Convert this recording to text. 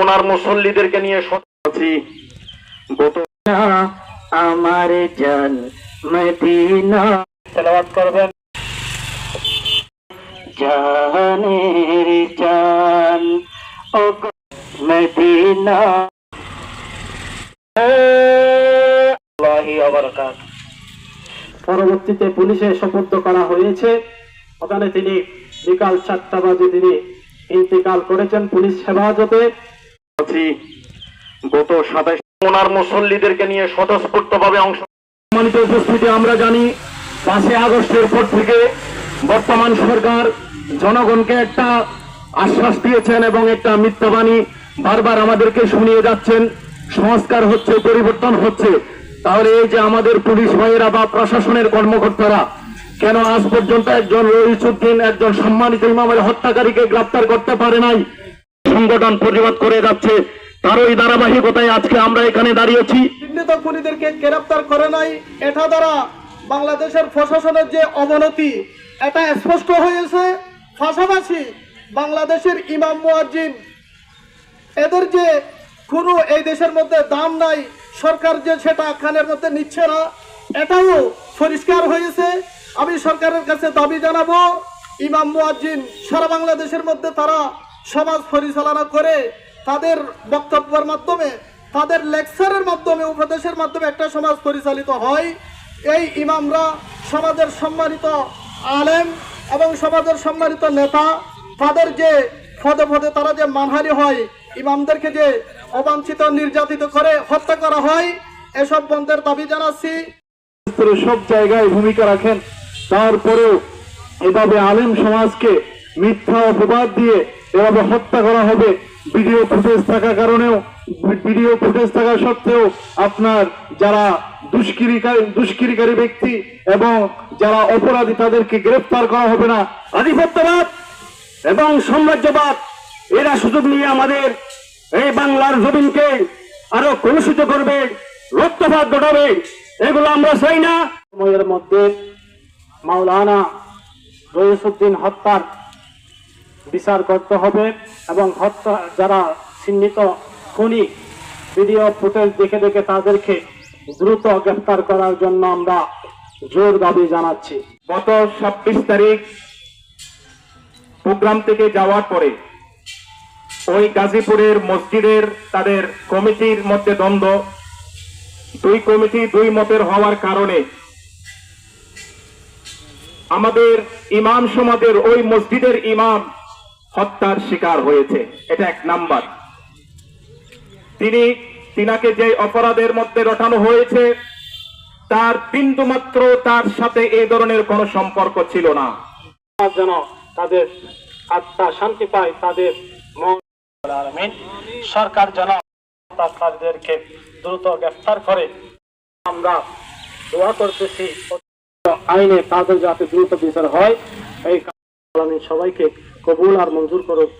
ওনার মুসল্লিদেরকে নিয়ে আছি। গত আমার জান মদিনা। তেলাওয়াত করবেন। জানের জান ও মদিনা। পরবর্তীতে পুলিশে সোপর্দ করা হয়েছে। ওখানে তিনি বিকাল চারটা বাজে তিনি ইন্তেকাল করেছেন পুলিশ হেফাজতে। আছি। গত সাতাশ ওনার মুসল্লিদেরকে নিয়ে স্বতঃস্ফূর্তভাবে অংশ সম্মানিত উপস্থিতি আমরা জানি, পাঁচই আগস্টের পর থেকে বর্তমান সরকার জনগণকে একটা আশ্বাস দিয়েছেন এবং একটা মিথ্যাবাণী বারবার আমাদেরকে শুনিয়ে যাচ্ছেন। সংস্কার হচ্ছে, পরিবর্তন হচ্ছে। তাহলে এই যে আমাদের পুলিশ ভাইয়েরা বা প্রশাসনের কর্মকর্তারা, কেন আজ পর্যন্ত একজন রইসুদ্দিন একজন সম্মানিত ইমামের হত্যাকারীকে গ্রেপ্তার করতে পারে নাই? সংগঠন প্রতিবাদ করে যাচ্ছে। তারই ধারাবাহিকতায় আজকে আমরা এখানে দাঁড়িয়েছি। চিহ্নিত খুনিদেরকে গ্রেপ্তার করে নাই। এটা দ্বারা বাংলাদেশের প্রশাসনের যে অবনতি, এটা স্পষ্ট হয়েছে। পাশাপাশি বাংলাদেশের ইমাম মুয়াজ্জিন, এদের যে কোনো এই দেশের মধ্যে দাম নাই, সরকার যে সেটা খানের মধ্যে নিচ্ছে না, এটাও পরিষ্কার হয়েছে। আমি সরকারের কাছে দাবি জানাব, ইমাম মুয়াজ্জিন, সারা বাংলাদেশের মধ্যে তারা সমাজ পরিচালনা করে তাদের বক্তব্যের মাধ্যমে, তাদের লেকচারের মাধ্যমে, উপদেশের মাধ্যমে একটা সমাজ পরিচালিত হয়। এই ইমামরা সমাজের সম্মানিত আলেম এবং সমাজের সম্মানিত নেতা, তাদের যে পদে পদে তারা যে মানহানি হয়, ইমামদেরকে যে অবাঞ্ছিত, নির্যাতিত করে হত্যা করা হয়, এসব বন্ধের দাবি জানাচ্ছি। সব জায়গায় ভূমিকা রাখেন। তারপরেও এভাবে আলেম সমাজকে মিথ্যা অপবাদ দিয়ে এভাবে হত্যা করা হবে। ভিডিও ফুটেজ থাকার কারণেও, ভিডিও ফুটেজ থাকা সত্ত্বেও আপনার যারা দুষ্কৃতিকারী দুষ্কৃতিকারী ব্যক্তি এবং যারা অপরাধী তাদেরকে গ্রেফতার করা হবে না। আধিপত্যবাদ এবং সাম্রাজ্যবাদ, এরা সুযোগ নিয়ে আমাদের এই বাংলার জমিনকে আরও কলুষিত করবে, রক্তপাত ঘটাবে। এগুলো আমরা চাই না। সময়ের মধ্যে মাওলানা রইসুদ্দিন হত্যার বিচার করতে হবে এবং হত্যা যারা চিহ্নিত খুনি ভিডিও ফুটেজ দেখে দেখে তাদেরকে দ্রুত গ্রেফতার করার জন্য আমরা জোর দাবি জানাচ্ছি। গত ছাব্বিশ তারিখ প্রোগ্রাম থেকে যাওয়ার পরে ওই গাজীপুরের মসজিদের তাদের কমিটির মধ্যে দ্বন্দ্ব। দুই কমিটি দুই মতের হওয়ার কারণে আমাদের ইমাম সমাজের ওই মসজিদের ইমাম হত্যার শিকার হয়েছে। এটা এক নাম্বার। তিনি তিনাকে যে অপরাধের মধ্যে রটানো হয়েছে, তার বিন্দু মাত্র তার সাথে এই ধরনের কোনো সম্পর্ক ছিল না। যেন তাদের আত্মা শান্তি পায়, তাদের সরকার যেন তাদেরকে দ্রুত গ্রেফতার করে। আমরা দোয়া করতেছি আইনে তাদের যাতে দ্রুত বিচার হয়। এই সবাইকে কবুল আর মঞ্জুর করুক